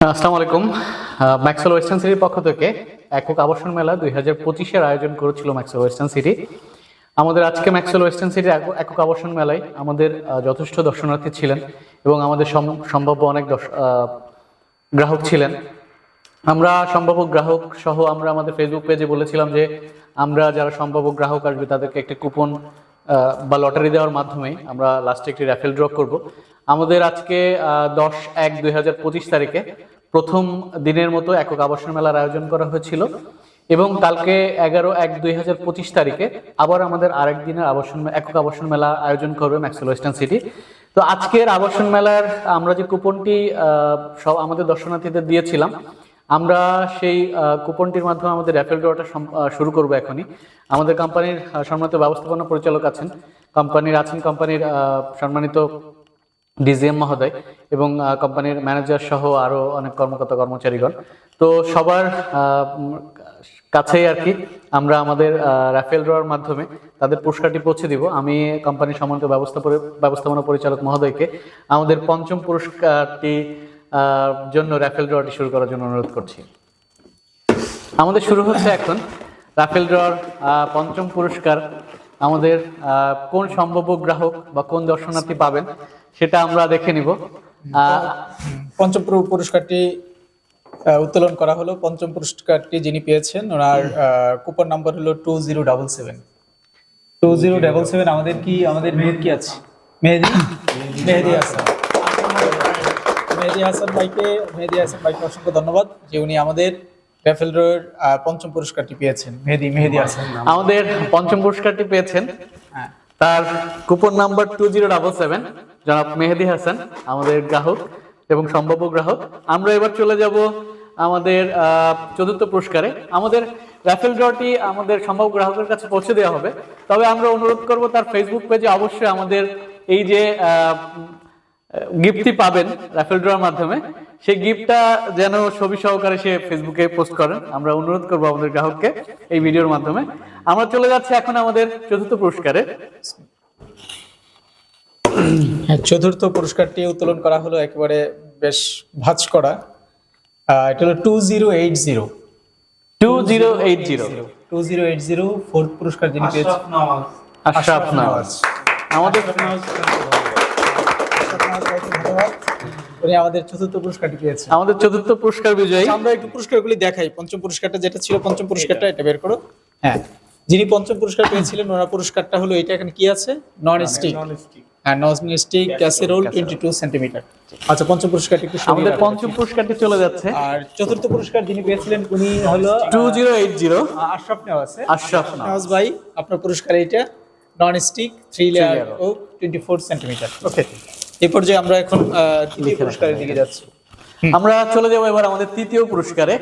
আসসালামু আলাইকুম। Maxwell western সিটির পক্ষ থেকে একক আবাসন মেলা দুই হাজার পঁচিশের আয়োজন করেছিল ম্যাক্সওয়েল ওয়েস্টার্ন সিটি আমাদের আজকে ম্যাক্সওয়েল ওয়েস্টার্ন সিটির একক- আবাসন মেলায় আমাদের যথেষ্ট দর্শনার্থী ছিলেন এবং আমাদের সম- সম্ভাব্য অনেক গ্রাহক ছিলেন। আমরা সম্ভাব্য গ্রাহক সহ আমরা আমাদের ফেসবুক পেজে বলেছিলাম যে আমরা যারা সম্ভাব্য গ্রাহক আসবে তাদেরকে একটা কুপন বা লটারি দেওয়ার মাধ্যমে আমরা লাস্টে একটি র্যাফেল ড্র করব। আমাদের আজকে দশ এক দুই হাজার পঁচিশ তারিখে প্রথম দিনের মতো একক আবাসন মেলার আয়োজন করা হয়েছিল এবং কালকে এগারো এক দুই হাজার পঁচিশ তারিখে আবার আমাদের আরেক দিনের আবাসন একক আবাসন মেলা আয়োজন করবে ম্যাক্সেল ওয়েস্টার্ন সিটি তো আজকের আবাসন মেলার আমরা যে কুপনটি সব আমাদের দর্শনার্থীদের দিয়েছিলাম, আমরা সেই কুপনটির মাধ্যমে আমাদের র্যাফেল ড্রটা শুরু করব এখনই। আমাদের কোম্পানির সম্মানিত ব্যবস্থাপনা পরিচালক আছেন কোম্পানির আছেন কোম্পানির সম্মানিত ডিজিএম মহোদয় এবং কোম্পানির ম্যানেজার সহ আরও অনেক কর্মকর্তা কর্মচারীগণ। তো সবার কাছেই আর কি আমরা আমাদের রাফেল ড্রর মাধ্যমে তাদের পুরস্কারটি পৌঁছে দিব। আমি কোম্পানির সম্মানিত ব্যবস্থা ব্যবস্থাপনা পরিচালক মহোদয়কে আমাদের পঞ্চম পুরস্কারটি জন্য রাফেল ড্রটি শুরু করার জন্য অনুরোধ করছি। আমাদের শুরু হচ্ছে এখন রাফেল ড্রর পঞ্চম পুরস্কার। আমাদের কোন সম্ভাব্য গ্রাহক বা কোন দর্শনার্থী পাবেন সেটা আমরা দেখে নিব। পঞ্চম পুরস্কারটি উত্তোলন করা হলো। পঞ্চম পুরস্কারটি যিনি পেয়েছেন ওনার কুপন নাম্বার হলো two zero double seven. Two zero double seven আমাদের কি আমাদের মেহেদ কি আছে? মেহেদি মেহেদি হাসান। মেহেদি হাসান ভাইকে মেহেদি হাসান ভাইকে অসংখ্য ধন্যবাদ যে উনি আমাদের র্যাফেল ড্রয়ের পঞ্চম পুরস্কারটি পেয়েছেন। মেহেদি মেহেদি হাসান আমাদের পঞ্চম পুরস্কারটি পেয়েছেন। হ্যাঁ। তার coupon number two zero double seven. জনাব মেহেদি হাসান, আমাদের গ্রাহক এবং সম্ভাব্য গ্রাহক। আমরা এবার চলে যাব আমাদের চতুর্থ পুরস্কারে। আমাদের রাফেল ড্রটি আমাদের সম্ভাব্য গ্রাহকের কাছে পৌঁছে দেওয়া হবে। তবে আমরা অনুরোধ করব তার ফেসবুক পেজে অবশ্যই আমাদের এই যে গিফটটি পাবেন রাফেল ড্রর মাধ্যমে। সেই গিফটটা যেন ছবি সহকারে সে ফেসবুকে পোস্ট করেন। আমরা অনুরোধ করব আমাদের গ্রাহককে এই ভিডিওর মাধ্যমে। আমরা চলে যাচ্ছি এখন আমাদের চতুর্থ পুরস্কারে। চতুর্থ পুরস্কারটি উত্তোলন করা হলো একেবারে বেশ ভাঁজ করা। এটা হলো two zero eight zero two zero eight zero two zero eight zero fourth পুরস্কার যিনি পেয়েছেন। আশরাফ নওয়াজ। আমাদের উনি আমাদের চতুর্থ পুরস্কারটি পেয়েছেন। আমাদের চতুর্থ পুরস্কার বিজয়ী। আমরা একটু পুরস্কারগুলি দেখাই। পঞ্চম পুরস্কারটা যেটা ছিল পঞ্চম পুরস্কারটা এটা বের করো। হ্যাঁ যিনি পঞ্চম পুরস্কার পেয়েছিলেন ওনার পুরস্কারটা হলো এটা এখানে কি আছে? নন স্টিক হ্যাঁ স্টিক ক্যাসেরোল আচ্ছা পঞ্চম পুরস্কারটি একটু আমাদের পঞ্চম পুরস্কারটি চলে যাচ্ছে। আর চতুর্থ পুরস্কার যিনি পেয়েছিলেন উনি হলো two zero eight zero Ashraf নেওয়াজে। Ashraf Nawaz Nawaz. ভাই আপনার পুরস্কার এইটা নন স্টিক থ্রি লেয়ার ও টোয়েন্টি ফোর ওকে এই পর্যায়ে আমরা এখন তৃতীয় পুরস্কারের দিকে যাচ্ছি। আমরা চলে যাব এবার আমাদের তৃতীয় পুরস্কারে।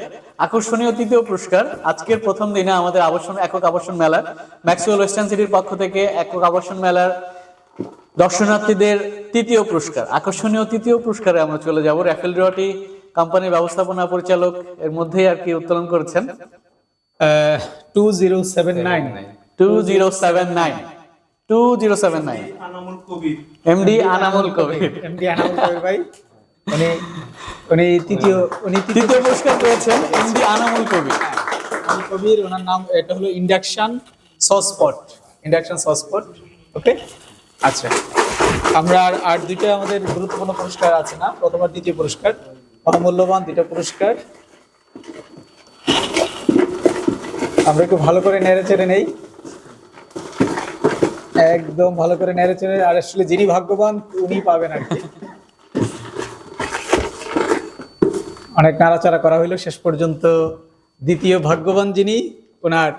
আকর্ষণীয় তৃতীয় পুরস্কার। আজকের প্রথম দিনে আমাদের আবাসন একক আবাসন মেলার ম্যাক্সওয়েল ওয়েস্টার্ন সিটির পক্ষ থেকে একক আবাসন মেলার দর্শনার্থীদের তৃতীয় পুরস্কার আকর্ষণীয় তৃতীয় পুরস্কারে আমরা চলে যাব। র্যাফেল ড্রটি কোম্পানির ব্যবস্থাপনা পরিচালক এর মধ্যেই আর কি উত্তোলন করেছেন। Two zero seven nine two zero seven nine two zero seven nine MD Anamul Kabir MD Anaul Kabir ভাই। উনি উনি তৃতীয় উনি তৃতীয় পুরস্কার পেয়েছেন এমডি আনামুল কবির কবির ওনার নাম এটা হলো ইন্ডাকশন সসপট ইন্ডাকশন সসপট ওকে আচ্ছা। আমরা আর আর দুইটা আমাদের গুরুত্বপূর্ণ পুরস্কার আছে না? প্রথম আর দ্বিতীয় পুরস্কার। মহামূল্যবান দুইটা পুরস্কার। আমরা একটু ভালো করে নেড়ে চেড়ে নেই। একদম ভালো করে নেড়ে চেড়ে আর আসলে যিনি ভাগ্যবান, উনি পাবেন আর কি। অনেক নাড়াচাড়া করা হইল। শেষ পর্যন্ত দ্বিতীয় ভাগ্যবান যিনি, ওনার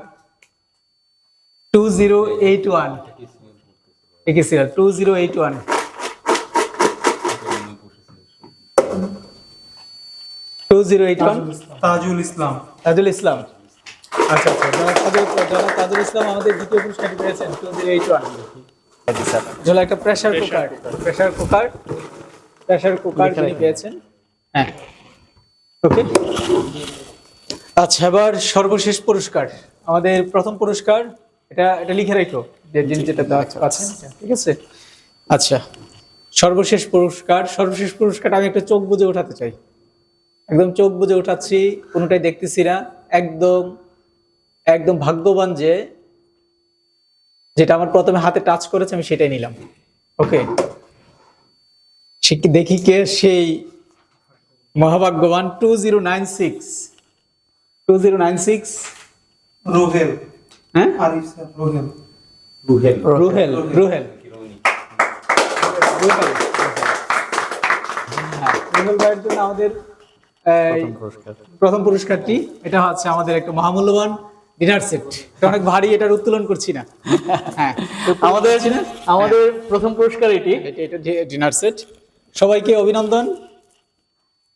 টু জিরো এইট ওয়ান একই serial two zero eight one two zero eight one Tajul Islam. Tajul Islam. আচ্ছা আচ্ছা। জনাব তাজুল ইসলাম আমাদের দ্বিতীয় পেয়েছেন টু জিরো এইট ওয়ান জোলা একটা pressure cooker pressure cooker pressure cooker তিনি পেয়েছেন। হ্যাঁ। ওকে আচ্ছা এবার সর্বশেষ পুরস্কার। আমাদের প্রথম পুরস্কার এটা এটা লিখে রেখো যে যিনি যেটা আছে ঠিক আছে? আচ্ছা। সর্বশেষ পুরস্কার সর্বশেষ পুরস্কারটা আমি একটা চোখ বুঝে উঠাতে চাই। একদম চোখ বুজে উঠাচ্ছি কোনোটাই দেখতেছি না। একদম একদম ভাগ্যবান যে যেটা আমার প্রথমে হাতে টাচ করেছে আমি সেটাই নিলাম। ওকে? সে দেখি কে? সেই মহাভাগ্যবান। Two zero nine six. Two zero nine six. Rohel হ্যাঁ? রোহেল। রুহেল। রুহেল রুহেল। হ্যাঁ, রুহেল ভাইয়ের জন্য আমাদের পুরস্কার। প্রথম পুরস্কারটি এটা হচ্ছে আমাদের একটা মহামূল্যবান ডিনার সেট অনেক ভারী এটার উত্তোলন করছি না। হ্যাঁ আমাদের আমাদের প্রথম পুরস্কার এটি। ডিনার সেট সবাইকে অভিনন্দন।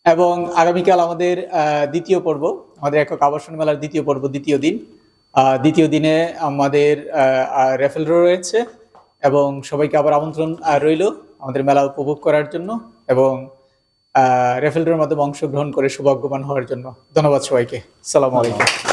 এবং আগামীকাল আমাদের আহ, দ্বিতীয় পর্ব আমাদের একক আবাসন মেলার দ্বিতীয় পর্ব দ্বিতীয় দিন। দ্বিতীয় দিনে আমাদের রেফেল রয়েছে এবং সবাইকে আবার আমন্ত্রণ রইল আমাদের মেলা উপভোগ করার জন্য এবং রেফেল মাধ্যমে অংশগ্রহণ করে সৌভাগ্যবান হওয়ার জন্য। ধন্যবাদ সবাইকে। সালাম আলাইকুম।